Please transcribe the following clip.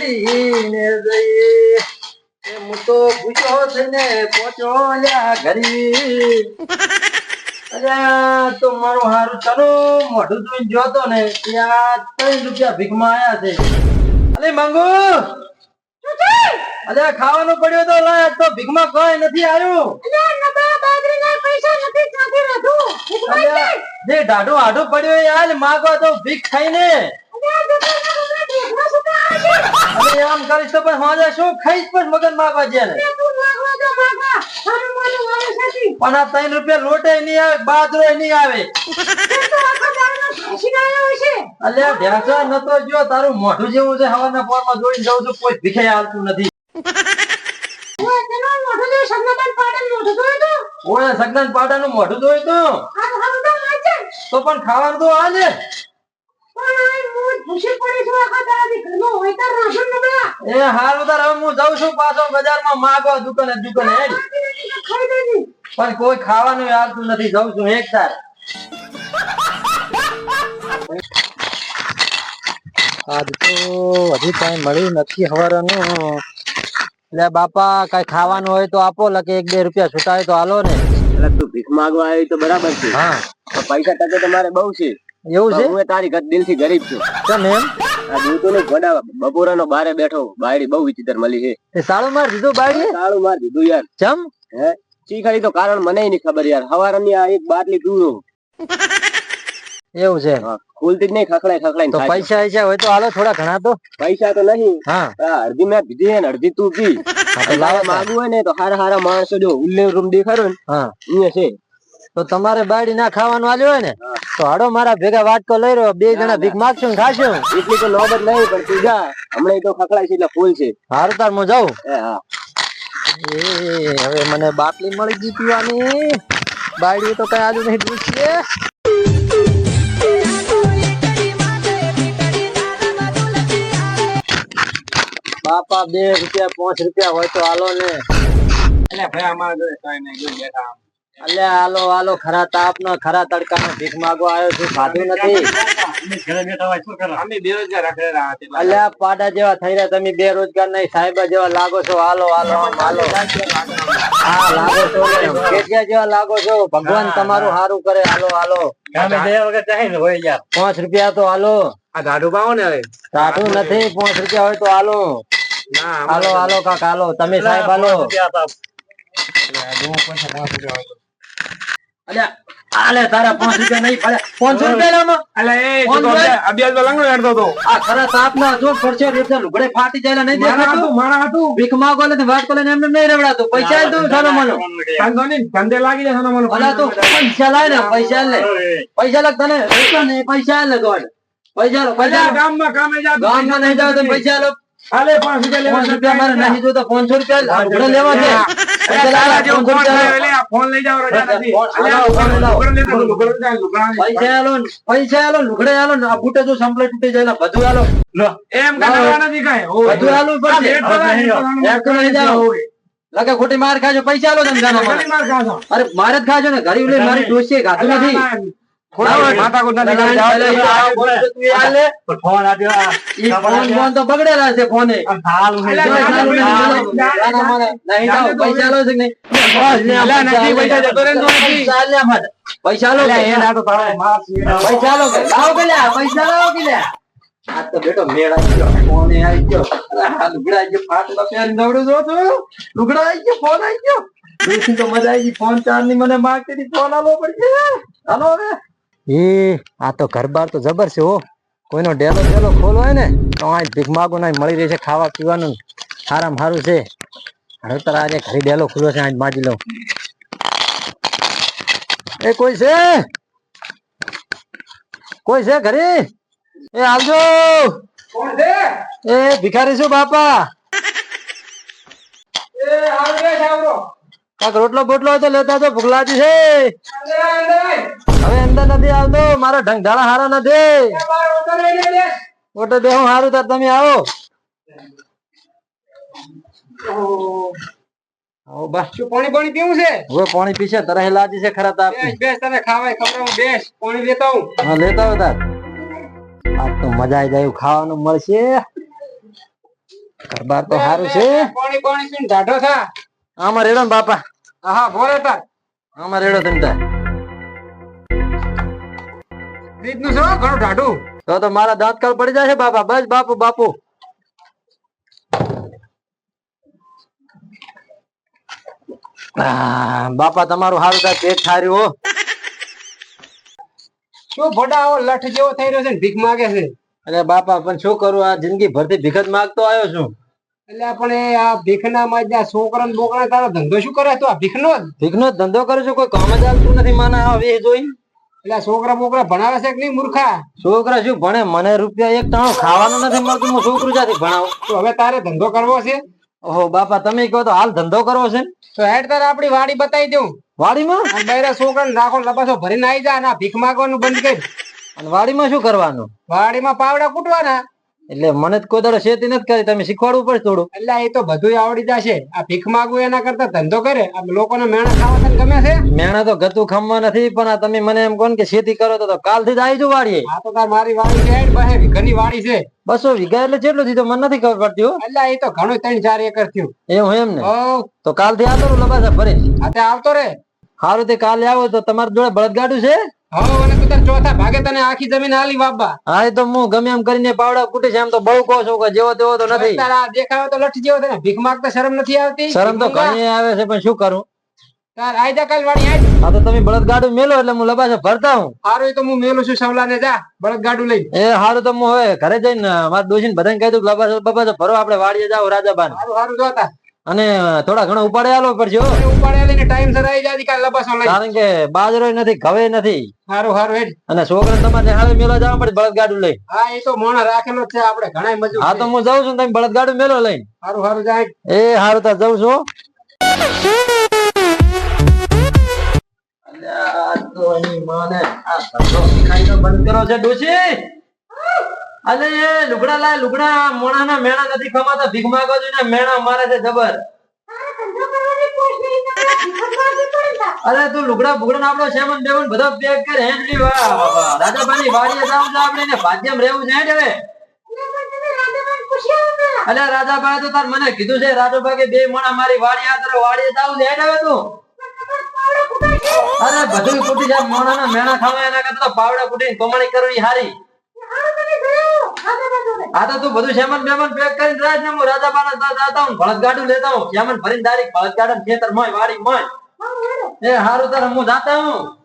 લઈને જઈએ. એમ તો ભૂખ્યો થઈને પહોંચ્યો લ્યા ઘરી અરે તો મારું હારું ચાલો મોઢું જોઈને જોતો ને ત્યાં ત્રણ રૂપિયા ભીખમાં આયા છે. અલે માંગુ. અરે ખાવાનું પડ્યું તો લાય તો ભીખમાં કોઈ નથી આવ્યું. જે ઢાઢું આઢું પડ્યું હાલ માગો તો ભીખ ખાઈને આમ કરીશ તો પણ હોજે શું ખાઈશ પણ મગન માગવા છે ને પણ આ ત્રણ રૂપિયા લોટે નહીં આવે બાજરો નહીં આવે. અલ્યા ભેંસો નતો જો તારું મોઢું જેવું છે હવાના પોરમાં જોઈને જાઉં છું કોઈ ભીખે આવતું નથી. ઓય સગનાન પાટાનું મોઢું જોયું તું તો પણ ખાવાનું તો આજે એ હારું તાર હવે હું જાઉં છું પાછો બજારમાં માગવા દુકાને દુકાને હેડ. પણ કોઈ ખાવાનું આવતું નથી જઉં છું એક તાર આજ તો હજી કઈ મળ્યું નથી હવારનું. એટલે બાપા કઈ ખાવાનું હોય તો આપો લકે એક બે રૂપિયા છૂટાય તો હાલો ને. એટલે તું ભીખ માંગવા આવી તો બરાબર છે. હા. પૈસા ટકે તમારે બહુ છે. એવું છે? હું તારી ઘર દિલથી ગરીબ છું. કેમ એમ? આ જોતો ને બપોરાનો બારે બેઠો બાયડી બહુ વિચિત્ર મળી છે. એ સાળું માર દીધું બાયડી સારું માર દીધું યાર. ચમ? હે? ચીખાડી તો કારણ મને નહીં ખબર યાર. હવારની આ એક બાટલી પીવું એવું છે ખુલતી જ નહીં ખખડાય ખખડાય તો પૈસા પૈસા હોય તો હાલો થોડા ઘણા તો. પૈસા તો નહીં. હા. અડધી મેં પીધી હે ને અડધી તું પી. લાવે માગવું હોય ને તો હારા હારા માણસો જો ઉલ્લે રૂમ દેખાડો ને. હા. અહીંયા છે. તો તમારે બાયડી ના ખાવાનું આલ્યું હોય ને તો હાડો મારા ભેગા વાટકો લઈ રહ્યો બે જણા ભીખ માગશું ને ખાશું. એટલી તો નોબત નહીં પણ તું જા હમણાં તો ખખડાય છે એટલે ફૂલ છે. હારું તાર હું જાઉં. એ હવે મને બાટલી મળી ગઈ પીવાની. બાયડી તો કઈ આજુ નહીં પૂછીએ. બાપા બે રૂપિયા પાંચ રૂપિયા હોય તો હાલો ને. એટલે ભાઈ અમારે જોડે કઈ નહીં બેઠા અલ્યા હાલો હાલો ખરા તાપ નો ખરા તડકા નો ભીખ માગવા આવ્યો છું. ખાધું નથી. અલ્યા પાડા જેવા થઈ રહ્યા તમે બેરોજગાર નહીં સાહેબ જેવા લાગો છો. હાલો હાલો હાલો. હા લાગો છો. કેટિયા જેવા લાગો છો. ભગવાન તમારું સારું કરે. હાલો હાલો. અમે દયા ને પાંચ રૂપિયા તો હાલો. આ ગાડું પાવો ને હવે. સાચું નથી પાંચ રૂપિયા હોય તો હાલો. ના હાલો હાલો કાક હાલો. તમે સાહેબ હાલો. અલ્યા આલે તારા પાંચ રૂપિયા નહીં પડે પાંચસો રૂપિયા લામાં અલે એ. અભ્યાસમાં લંગડો હેડતો તો આ ખરા સાપ ના જો પડશે એટલે લુગડે ફાટી જાય નહીં દેખાતું. મારા હતું ભીખ માગો એટલે વાત કરે એમને નહીં રવડાતું. પૈસા તું સારો મનો ધંધો નહીં ધંધે લાગી જાય મને અલા તું પૈસા લાય ને પૈસા લે. પૈસા લાગ તને પૈસા ને પૈસા લે ગોડ પૈસા લો પૈસા ગામમાં કામે જા ગામમાં નહીં જાવ તો પૈસા લો હાલે પાંચ રૂપિયા પાંચ મારે નહીં જોતા પાંચસો રૂપિયા આપણે લેવા છે લાવ, લાવ. લાવો. આલો આલો આલો આલું. ખોટી માર ખાજો પૈસા આલો. અરે મારે જ ખાજો ને ગરીબ લઈ મારી ડોસી ખાતું નથી. બગડેલા છે ફોને. જો, પૈસા છે લે. આ તો બેટો મેળ આવી ગયો. ફોન આવી ગયો. લુગડા આવી ગયો. ફાટલા પહેરીને દોડું છો? તું લુગડા આવી ગયો ફોન આવી ગયો. તો મજા આવી ગઈ? ફોન ચારની મને માગતી હતી. ફોન આલો પડશે. હાલો હવે. એ આ તો ઘર બાર તો જબર છે હો. કોઈનો ડેલો ડેલો ખોલો હોય ને તો આ ભીખ માગો ના મળી રહેશે ખાવા પીવાનું. સારામાં સારું છે. હવે તારે આજે ઘરે ડેલો ખુલ્લો છે આજ માજી લઉં. એ કોઈ છે? કોઈ છે ઘરે? એ આવજો. કોણ છે? એ ભિખારી છું બાપા? એ, આવજો. કાક રોટલો બોટલો તો લેતા તો ભૂખ લાગી છે. હવે અંદર નથી આવતો મારો ઢંગ હારો નથી. ઓટો બે હું હારું તાર તમે આવો. બસ. શું પાણી પાણી પીવું છે? હવે પાણી પીશે તરહ લાજી છે ખરા તાર બેસ તને ખાવાય ખવડાવું બેસ. પાણી લેતા હા લેતા આવો તાર. આજ તો મજા આવી જાય ખાવાનું મળશે. બાર તો સારું છે. પાણી પાણી પીને ઢાઢો થા. આમાં રેડો ને બાપા. હા બોલે તાર. આમાં રેડો મારા દાંત કાલ પડી જશે બાપા. બસ, બાપુ બાપુ. બાપા, તમારું સારું થાય પેટ ઠાર્યું હો. શું ભોડા લઠ જેવો થઈ રહ્યો છે ભીખ માગે છે? અરે બાપા, પણ શું કરું? આ જિંદગી ભરતી ભીખ જ માગતો આવ્યો છું. એટલે આપણે આ ભીખના માં જ્યાં છોકરા ને બોકરા તારો ધંધો શું કરે તો આ ભીખનો જ. ભીખનો જ ધંધો કરે છે? કોઈ કામ જ આવતું નથી માના હવે એ જોઈ એટલે છોકરા બોકરા ભણાવે છે કે નહીં મૂર્ખા? છોકરા શું ભણે? મને રૂપિયા એક ટાણો ખાવાનું નથી મળતું હું છોકરું જાતી ભણાવું? તો હવે તારે ધંધો કરવો છે? ઓહો બાપા તમે કહો તો હાલ ધંધો કરવો છે? તો હેડ તારે આપણી વાડી બતાવી દઉં. વાડીમાં? આ બૈરા છોકરા ને રાખો લબાસો ભરીને આવી જા ના ભીખ માગવાનું બંધ કરી. અને વાડીમાં શું કરવાનું? વાડીમાં પાવડા કૂટવાના. એટલે મને કોઈ દાડો શેતી નથી કરી તમે શીખવાડવું પડશે થોડું. એટલે એ તો બધું આવડી જશે. આ ભીખ માગવું એના કરતા ધંધો કરે. આ લોકોને મેણા ખાવા તને ગમે છે? મેણા તો ગતું ખમવા નથી પણ આ તમે મને એમ કહો કે શેતી કરો તો કાલથી જ આવી જુ વાડીએ. આ તો તાર મારી વાડી છે બહે ઘણી વાડી છે. બસો વીઘા એટલે જેટલું થયું મને નથી ખબર પડતી એટલે એ તો ઘણું ત્રણ ચાર એકર થયું. એવું એમ ને? તો કાલથી આવતો રહું લબાસા તે આવતો રે સારું તે કાલે આવો તો તમારી જોડે બળદગાડું છે? હા અને તું તાર ચોથા તને આખી જમીન હાલી બાબા હા તો હું ગમે એમ કરીને પાવડા કૂટીશ એમ તો બહુ કહો છો કે જેવો તેવો તો નથી. તારા દેખાવ તો લઠ જેવો તને ભીખ માંગતા શરમ નથી આવતી? શરમ તો ઘણી આવે છે પણ શું કરું? તાર આઈ જા કાલ વાડી આઈ આ તો તમે બળદગાડું મેલો એટલે હું લબાસા ભરતા હું. હારું તો હું મેલું છું સવલાને જા બળદ ગાડું લઈ. એ હારું તો હું હવે ઘરે જઈને મારા ડોશીને બધાને કહી દઉં લબાસા બબાસા ભરો આપણે વાડીએ જાવ રાજાબાન. હારું હારું જોતા અને થોડા ઘણા ઉપાડે આલો પડશે ઉપાડે લઈને ટાઈમ સર આવી જાય કાલ લબાસો લઈ કારણ કે બાજરો નથી ઘવે નથી. હારું હારું હેડ. અને છોકરા તમારે નિહાળે મેળવા જવા પડે બળદગાડું લઈ હા એ તો મોણા રાખેલો છે આપણે ઘણા મજૂર હા તો હું જાઉં છું તમે બળદગાડું મેલો લઈને. જાય. એ હારું તો જઉં છું બંધ કરો છે ડોશી. અલે લુગડા લાય લુગડા. મોણાના મેણા નથી ખમાતા. ભીખ માગો ને મેણા મારે છે જબર. અરે તું લુગડા બુગડા આપણો સેવન બેવન બધો પેક કર હેન્ડલી વા રાજાબાની વાડીએ જાવ તો આપણે ને ભાગ્યમ રહેવું છે હેડ હવે? અલે રાજાભાઈ તો તાર મને કીધું છે, રાજાભાઈ બે મોણા મારી વાડી આ વાડીએ જાવ છે હેડ તું? અરે બધું કુટી જાય, મોણાના મેણા ખાવા, એના કરતા પાવડા કુટીને કમાણી કરવી હારી. આ તો તું બધું સેમન બેમન પેક કરીને રાજ ને હું રાજાબાના ત્યાં જાતા હું ભળત ગાડું લેતા હું સેમન ભરીને ડાયરેક્ટ ગાડન ખેતર મોય વાડી મોય એ હારું તારે હું જાતા હું